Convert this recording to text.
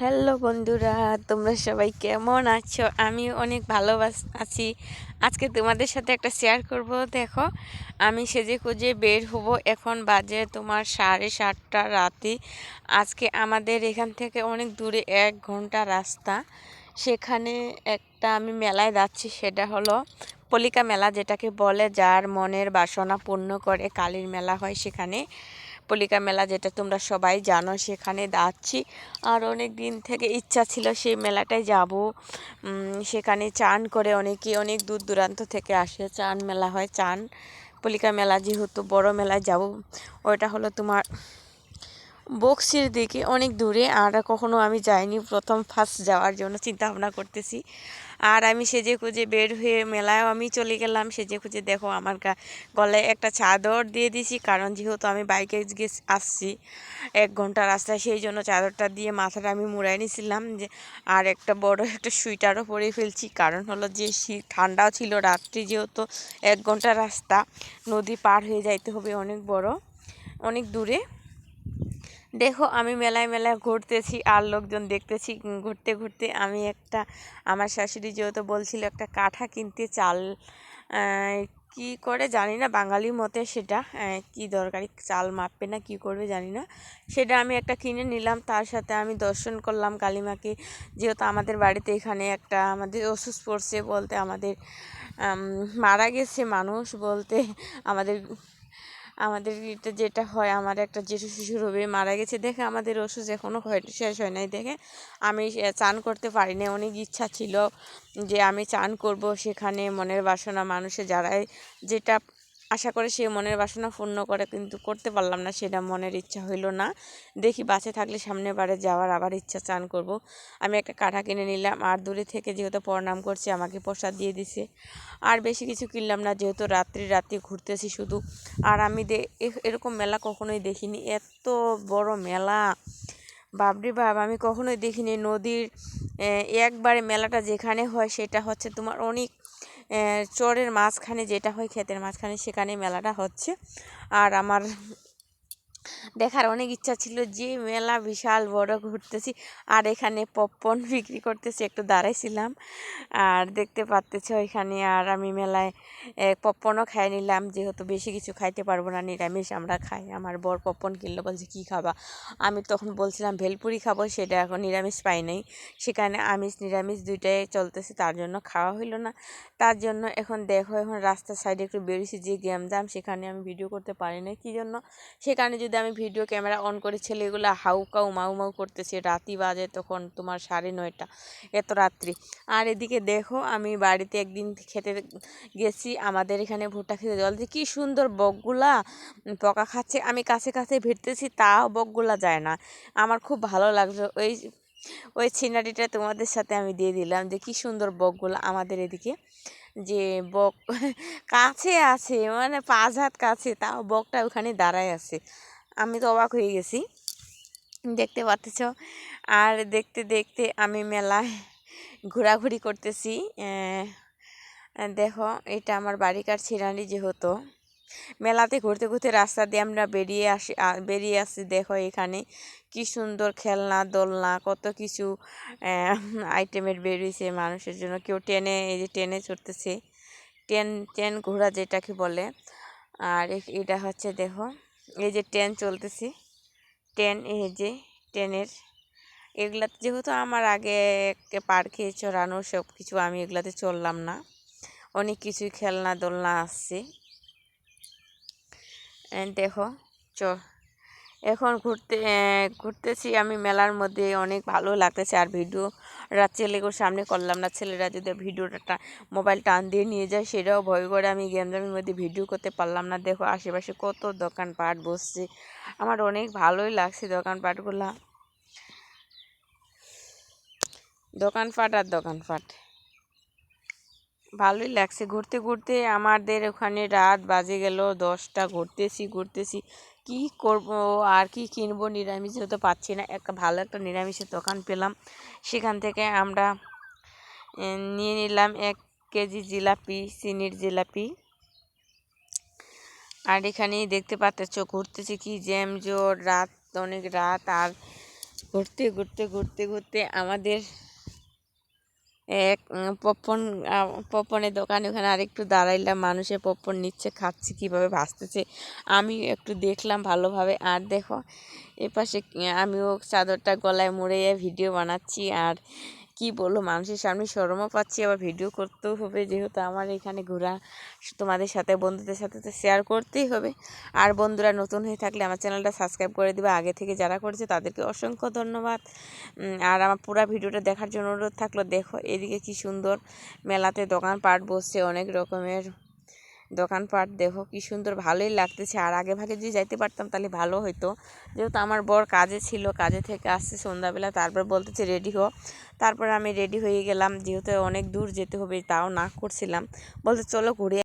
Hello বন্ধুরা, তোমরা সবাই কেমন আছো? আমি অনেক ভালো আছি। আজকে তোমাদের সাথে একটা শেয়ার করব, দেখো। আমি সেজে খুঁজে বের হব, এখন বাজে তোমার সাড়ে সাতটা রাতে। আজকে আমাদের এখান থেকে অনেক দূরে এক ঘণ্টা রাস্তা। সেখানে একটা আমি মেলায় যাচ্ছি, সেটা হলো পলিকা মেলা যেটাকে বলে, যার মনের বাসনা পূর্ণ করে কালীর মেলা হয় সেখানে। পলিকা মেলা যেটা তোমরা সবাই জানো, সেখানে যাচ্ছি। আর অনেক দিন থেকে ইচ্ছা ছিল সেই মেলাটায় যাব। সেখানে চান করে অনেকে অনেক দূর দূরান্ত থেকে আসে, চান মেলা হয়, চান পলিকা মেলা যেহেতু বড় মেলায় যাব ওইটা হলো তোমার বক্সির দিকে অনেক দূরে, আর কখনো আমি যাইনি প্রথম ফার্স্ট যাওয়ার জন্য চিন্তা ভাবনা করতেছি। আর আমি সেজে খুঁজে বের হয়ে মেলায়ও আমি চলে গেলাম, সেজে খুঁজে দেখো আমার গলায় একটা চাদর দিয়ে দিছি, কারণ যেহেতু আমি বাইকে গিয়ে আসছি এক ঘণ্টা রাস্তায়, সেই জন্য চাদরটা দিয়ে মাথাটা আমি মুড়াই নিয়েছিলাম যে আর একটা বড় একটা সুইটারও পরে ফেলছি, কারণ হলো যে শীত ঠান্ডাও ছিল রাত্রি যেহেতু এক ঘণ্টা রাস্তা, নদী পার হয়ে যাইতে হবে অনেক বড়, অনেক দূরে। দেখো, আমি মেলায় মেলায় ঘুরতেছি, আর লোকজন দেখতেছি ঘুরতে ঘুরতে আমি একটা, আমার শাশুড়ি যেহেতু বলছিল একটা কাঠা কিনতে চাল কি করে জানি না, বাঙালি মতে সেটা কি দরকারি, চাল মাপবে না, কি করবে জানি না, সেটা আমি একটা কিনে নিলাম, তার সাথে আমি দর্শন করলাম কালিমাকে, যেহেতু আমাদের বাড়িতে এখানে একটা আমাদের ওষুধ পড়ছে বলতে আমাদের মারা গেছে মানুষ বলতে আমাদের আমাদের এটা যেটা হয়, আমার একটা জেঠু শিশুর হবে মারা গেছে। দেখে আমাদের ওষুধ এখনও শেষ হয় নাই। দেখে আমি চান করতে পারি না অনেক ইচ্ছা ছিল যে আমি চান করব সেখানে মনের বাসনা মানুষে, যারাই যেটা আশা করে সে মনের বাসনা পূর্ণ করে, কিন্তু করতে পারলাম না সেটা, মনের ইচ্ছা হইল না। দেখি বাসে থাকলে সামনে বারে যাওয়ার আবার ইচ্ছা, চান করব। আমি একটা কাঠা কিনে নিলাম, আর দূরে থেকে যেহেতু প্রণাম করছি, আমাকে প্রসাদ দিয়ে দিছে। আর বেশি কিছু কিনলাম না, যেহেতু রাত্রি রাত্রি ঘুরতেছি শুধু। আর আমি দে এরকম মেলা কখনোই দেখিনি। এত বড় মেলা। বাবরি বাব আমি কখনোই দেখিনি নদীর একবারে মেলাটা যেখানে হয় সেটা হচ্ছে তোমার অনেক চরের মাঝখানে যেটা হয় ক্ষেতের মাঝখানে সেখানে মেলাটা হচ্ছে। আর আমার দেখার অনেক ইচ্ছা ছিল যে মেলা বিশাল বড় ঘুরতেছি। আর এখানে পপকর্ন বিক্রি করতেছি, একটু দাঁড়াইছিলাম। আর দেখতে পাচ্তেছ ওইখানে আর আমি মেলায় পপকর্নও খাই নিলাম। যেহেতু বেশি কিছু খাইতে পারব না, নিরামিষ আমরা খাই। আমার বর পপকর্ন কিনলো, বলছে, কী খাবা? আমি তখন বলছিলাম, ভেলপুরি খাব, সেটা এখন নিরামিষ পাই নাই। সেখানে আমিষ, নিরামিষ দুইটাই চলতেছে, তার জন্য খাওয়া হইল না। তার জন্য এখন দেখো, এখন রাস্তার সাইডে একটু বেরিয়েছি, যে গেম জাম সেখানে আমি ভিডিও করতে পারি না কী জন্য? সেখানে যদি আমি ভিডিও ক্যামেরা অন করে ছেলেগুলো হাউকাউ মাউ মাউ করতেছে। রাতি বাজে তখন তোমার সাড়ে নয়টা, এত রাত্রি। আর এদিকে দেখো, আমি বাড়িতে একদিন খেতে গেছি, আমাদের এখানে ভুট্টা খেতে জল কী সুন্দর বকগুলা পকা খাচ্ছে। আমি কাছে কাছে ভিড়তেছি, তাও বকগুলা যায় না। আমার খুব ভালো লাগল ওই ওই সিনারিটা তোমাদের সাথে আমি দিয়ে দিলাম যে কী সুন্দর বকগুলো আমাদের এদিকে যে বক কাছে আছে মানে পাঁচ হাত কাছে, তাও বকটা ওখানে দাঁড়ায় আছে। আমি তো অবাক হয়ে গেছি। দেখতে পাচ্ছ? আর দেখতে দেখতে আমি মেলায় ঘোরাঘুরি করতেছি। দেখো, এটা আমার বাড়িকার ছিরানি যেহেতু। মেলাতে ঘুরতে ঘুরতে রাস্তা দিয়ে আমরা বেরিয়ে আসি বেরিয়ে আসি দেখো এখানে কি সুন্দর খেলনা, দোলনা, কত কিছু আইটেমের বেরিয়েছে মানুষের জন্য। কেউ ট্রেনে এই যে টেনে চড়তেছে ট্রেন ট্রেন ঘোরা যেটাকে বলে। আর এটা হচ্ছে, দেখো এই যে ট্রেন চলতেছে। ট্রেন, এই যে ট্রেনের। এগুলাতে যেহেতু আমার আগে পার পার্কে চড়ানো সব কিছু আমি এগুলাতে চললাম না। অনেক কিছুই খেলনা দোলনা আসছে দেখো, চ এখন ঘুরতে ঘুরতেছি আমি মেলার মধ্যে। অনেক ভালো লাগতেছে আর ভিডিও রাত ছেলেগুলোর সামনে করলাম না। ছেলেরা যদি ভিডিওটা মোবাইল টান দিয়ে নিয়ে যায়, সেটাও ভয় করে আমি গেমজামের মধ্যে ভিডিও করতে পারলাম না। দেখো আশেপাশে কত দোকানপাট বসছে। আমার অনেক ভালোই লাগছে দোকানপাটগুলা। দোকানপাট আর দোকানপাট। ভালোই লাগছে। ঘুরতে ঘুরতে আমাদের ওখানে রাত বাজে গেল, দশটা। ঘুরতেছি ঘুরতেছি। কি করব আর কি কিনবো নিরামিষ তো পাচ্ছি না। একটা ভালো একটা নিরামিষের দোকান পেলাম। সেখান থেকে আমরা নিয়ে নিলাম এক কেজি জিলাপি, চিনির জিলাপি। আর এখানেই দেখতে পাচ্ছ, ঘুরতেছি কি জ্যাম জোর, রাত অনেক রাত। আর ঘুরতে ঘুরতে ঘুরতে ঘুরতে আমাদের এক পপকর্ন পপকর্নের দোকানে, ওখানে আরেকটু দাঁড়াইলাম মানুষে পপকর্ন নিচ্ছে, খাচ্ছে, কীভাবে ভাসতেছে, আমি একটু দেখলাম ভালোভাবে। আর দেখো, এপাশে, আমিও চাদরটা গলায় মুড়ে ভিডিও বানাচ্ছি, আর কি বলব, মানুষের সামনে শরমও পাচ্ছি, আবার ভিডিও করতেও হবে। যেহেতু আমার এখানে ঘোরা তোমাদের সাথে, বন্ধুদের সাথে তো শেয়ার করতেই হবে। আর বন্ধুরা নতুন হয়ে থাকলে আমার চ্যানেলটা সাবস্ক্রাইব করে দেবে। আগে থেকে যারা করেছে, তাদেরকে অসংখ্য ধন্যবাদ। আর আমার পুরো ভিডিওটা দেখার জন্য অনুরোধ থাকল, দেখো এদিকে কি সুন্দর মেলাতে দোকান পাট বসছে, অনেক রকমের দোকানপাট, দেখো কি সুন্দর ভালোই লাগতেছে। আর আগে ভাগে যদি যাইতে পারতাম তাহলে ভালো হতো যেহেতু আমার বর কাজে ছিল, কাজে থেকে আসছে সন্ধ্যাবেলা, তারপর বলতেছে রেডি হো তারপর আমি রেডি হয়ে গেলাম। যেহেতু অনেক দূর যেতে হবে, তাও না করছিলাম। বলতে চলো ঘুরে